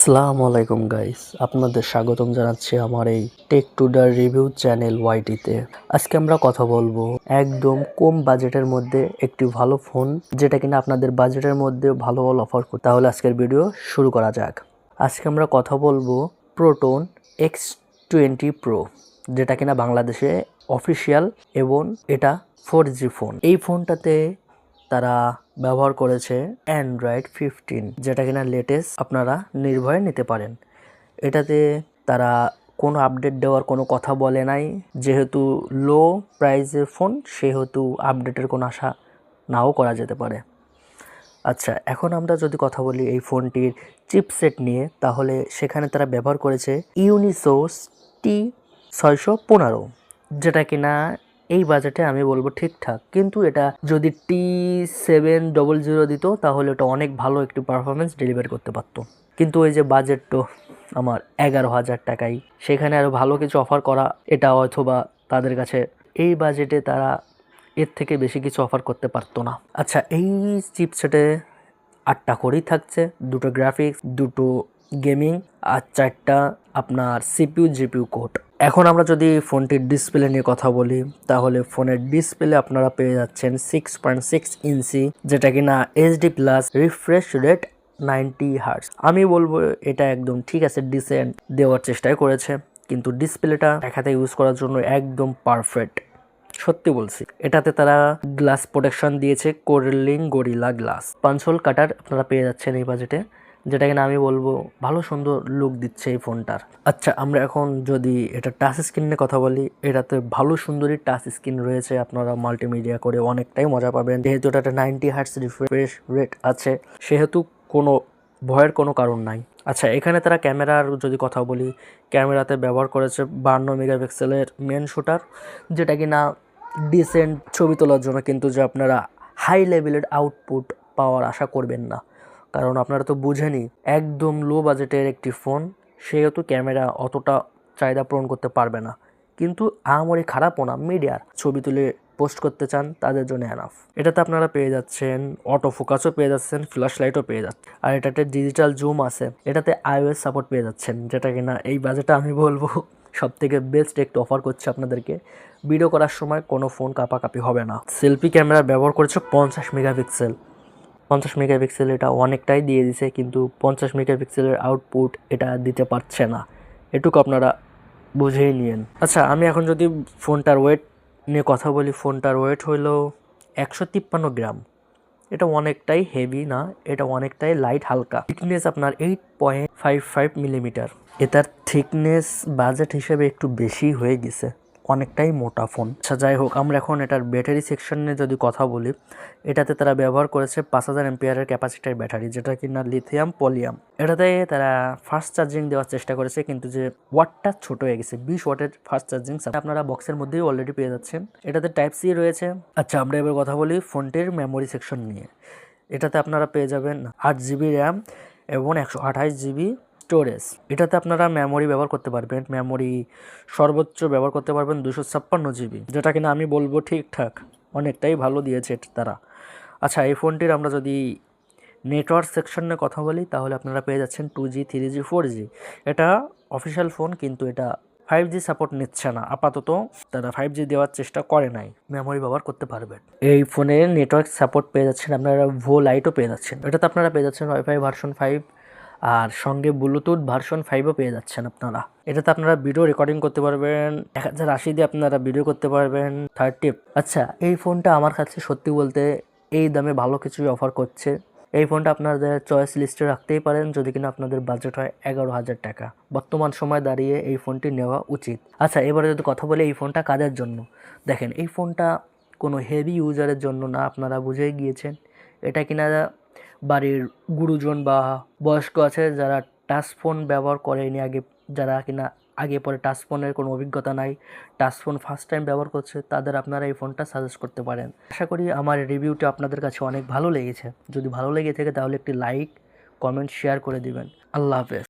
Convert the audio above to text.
আসসালামু আলাইকুম গাইস, আপনাদের স্বাগতম জানাচ্ছি আমার এই টেক টুডার রিভিউ চ্যানেল ওয়াইটিতে আজকে আমরা কথা বলব একদম কম বাজেটের মধ্যে একটি ভালো ফোন যেটা কিনা আপনাদের বাজেটের মধ্যে ভালো ভালো অফার করে তাহলে আজকের ভিডিও শুরু করা যাক। আজকে আমরা কথা বলব প্রোটন এক্স টোয়েন্টি প্রো যেটা কিনা বাংলাদেশে অফিসিয়াল এবং এটা ফোর জি ফোন এই ফোনটাতে তারা ব্যবহার করেছে অ্যান্ড্রয়েড ফিফটিন যেটা কিনা লেটেস্ট আপনারা নির্ভয়ে নিতে পারেন। এটাতে তারা কোনো আপডেট দেওয়ার কোনো কথা বলে নাই। যেহেতু লো প্রাইসের ফোন সেহেতু আপডেটের কোনো আশা নাও করা যেতে পারে। আচ্ছা এখন আমরা যদি কথা বলি এই ফোনটির চিপসেট নিয়ে, তাহলে সেখানে তারা ব্যবহার করেছে ইউনিসোস টি ছয়শো পনেরো, যেটা কিনা এই বাজেটে আমি বলব ঠিকঠাক। কিন্তু এটা যদি টি সেভেন ডবল জিরো দিত, তাহলে ওটা অনেক ভালো একটি পারফরমেন্স ডেলিভারি করতে পারতো। কিন্তু ওই যে বাজেট তো আমার এগারো হাজার টাকাই, সেখানে আরও ভালো কিছু অফার করা, এটা অথবা তাদের কাছে এই বাজেটে তারা এর থেকে বেশি কিছু অফার করতে পারতো না। আচ্ছা এই চিপসেটে আটটা করেই থাকছে, দুটো গ্রাফিক্স দুটো গেমিং আর চারটা আপনার সিপিউ জিপিউ কোড এখন আমরা যদি ফোনটির ডিসপ্লে নিয়ে কথা বলি, তাহলে ফোনের ডিসপ্লে আপনারা পেয়ে যাচ্ছেন সিক্স পয়েন্ট সিক্স ইঞ্চি যেটা কিনা HD plus refresh rate ninety hertz আমি বলব এটা একদম ঠিক আছে ডিসেন্ট দেওয়ার চেষ্টাই করেছে, কিন্তু ডিসপ্লেটা দেখাতে ইউজ করার জন্য একদম পারফেক্ট সত্যি বলছি, এটাতে তারা গ্লাস প্রোটেকশন দিয়েছে কোরলিং গরিলা গ্লাস পাঞ্চল কাটার আপনারা পেয়ে যাচ্ছেন এই বাজেটে যেটা কিনা আমি বলব, ভালো সুন্দর লুক দিচ্ছে এই ফোনটার। আচ্ছা আমরা এখন যদি এটা টাচ স্ক্রিন কথা বলি, এটাতে ভালো সুন্দরই টাচ স্ক্রিন রয়েছে আপনারা মাল্টিমিডিয়া করে, অনেকটাই মজা পাবেন। যেহেতু এটাতে নাইনটি হার্টস রিফ্রেশ রেট আছে, সেহেতু কোনো ভয়ের কোনো কারণ নাই। আচ্ছা এখানে তারা ক্যামেরার যদি কথা বলি, ক্যামেরাতে ব্যবহার করেছে বান্ন মেগাপিক্সেলের মেন শুটার যেটা কি না ডিসেন্ট ছবি তোলার জন্য, কিন্তু যে আপনারা হাই লেভেলের আউটপুট পাওয়ার আশা করবেন না। কারণ আপনারা তো বুঝেনি একদম লো বাজেটের একটি ফোন সেহেতু ক্যামেরা অতটা চাহিদা পূরণ করতে পারবে না। কিন্তু আমারই খারাপও না মিডিয়ার ছবি তুলে পোস্ট করতে চান, তাদের জন্য অ্যানাফ এটাতে আপনারা পেয়ে যাচ্ছেন অটো ফোকাসও পেয়ে যাচ্ছেন ফ্ল্যাশ লাইটও পেয়ে যাচ্ছেন। আর এটাতে ডিজিটাল জুম আছে, এটাতে আইওএস সাপোর্ট পেয়ে যাচ্ছেন, যেটা কিনা এই বাজেটে আমি বলব সব থেকে বেস্ট একটু অফার করছে আপনাদেরকে। ভিডিও করার সময় কোনো ফোন কাপাকাপি হবে না। সেলফি ক্যামেরা ব্যবহার করেছে পঞ্চাশ মেগাপিক্সেল পঞ্চাশ মেগাপিক্সেল এটা অনেকটাই দিয়ে দিছে, কিন্তু পঞ্চাশ মেগাপিক্সেলের আউটপুট এটা দিতে পারছে না। এটুকু আপনারা বুঝেই নিয়েন। আচ্ছা আমি এখন যদি ফোনটার ওয়েট নিয়ে কথা বলি, ফোনটার ওয়েট হলো একশো তিপ্পান্ন গ্রাম। এটা অনেকটাই হেভি না, এটা অনেকটাই লাইট হালকা। থিকনেস আপনার eight point five five millimetre এটার থিকনেস বাজেট হিসেবে একটু বেশি হয়ে গেছে। অনেকটাই মোটা ফোন। আচ্ছা যাই হোক, আমরা এখন এটার ব্যাটারি সেকশনে যদি কথা বলি, এটাতে তারা ব্যবহার করেছে পাঁচ হাজার এমপিয়ারের ক্যাপাসিটির ব্যাটারি যেটা কিনা লিথিয়াম পলিয়াম এটাতে তারা ফাস্ট চার্জিং দেওয়ার চেষ্টা করেছে, কিন্তু যে ওয়াটটা ছোট হয়ে গেছে, বিশ ওয়াটের ফাস্ট চার্জিং আপনারা বক্সের মধ্যেই অলরেডি পেয়ে যাচ্ছেন। এটাতে টাইপ সি রয়েছে। আচ্ছা আমরা এবার কথা বলি ফোনটির মেমোরি সেকশন নিয়ে। এটাতে আপনারা পেয়ে যাবেন আট জিবি র্যাম এবং একশো আঠাশ জিবি স্টোরেজ। এটাতে আপনারা মেমোরি ব্যবহার করতে পারবেন। মেমোরি সর্বোচ্চ ব্যবহার করতে পারবেন দুশো ছাপ্পান্ন জিবি যেটা কিনা আমি বলব ঠিকঠাক। অনেকটাই ভালো দিয়েছে তারা। আচ্ছা এই ফোনটির আমরা যদি নেটওয়ার্ক সেকশনে কথা বলি, তাহলে আপনারা পেয়ে যাচ্ছেন two G three G four G এটা অফিসিয়াল ফোন কিন্তু এটা ফাইভ জি সাপোর্ট নিচ্ছে না। আপাতত তারা ফাইভ জি দেওয়ার চেষ্টা করে নাই। মেমোরি ব্যবহার করতে পারবেন। এই ফোনে নেটওয়ার্ক সাপোর্ট পেয়ে যাচ্ছেন আপনারা ভো লাইটও পেয়ে যাচ্ছেন। এটাতে আপনারা পেয়ে যাচ্ছেন ওয়াইফাই ভার্সন ফাইভ আর সঙ্গে ব্লুটুথ ভার্সন ফাইভও পেয়ে যাচ্ছেন আপনারা। এটাতে আপনারা ভিডিও রেকর্ডিং করতে পারবেন, এক হাজার আশি দিয়ে আপনারা ভিডিও করতে পারবেন থার্টি আচ্ছা এই ফোনটা আমার কাছে সত্যি বলতে এই দামে ভালো কিছুই অফার করছে। এই ফোনটা আপনাদের চয়েস লিস্টে রাখতেই পারেন, যদি কিনা আপনাদের বাজেট হয় এগারো হাজার টাকা। বর্তমান সময় দাঁড়িয়ে এই ফোনটি নেওয়া উচিত। আচ্ছা এবারে যদি কথা বলি এই ফোনটা কাদের জন্য? দেখেন, এই ফোনটা কোনো হেভি ইউজারের জন্য না, আপনারা বুঝেই গিয়েছেন। এটা কিনা বাড়ির গুরুজন বা বয়স্ক আছে যারা টাচ ফোন ব্যবহার করেনি আগে, যারা কিনা আগে পরে টাচ ফোনের কোনো অভিজ্ঞতা নাই, টাচ ফোন ফার্স্ট টাইম ব্যবহার করছে, তাদের আপনারা এই ফোনটা সাজেস্ট করতে পারেন। আশা করি আমার রিভিউটা আপনাদের কাছে অনেক ভালো লেগেছে। যদি ভালো লেগে থাকে তাহলে একটি লাইক কমেন্ট শেয়ার করে দিবেন। আল্লাহ হাফেজ।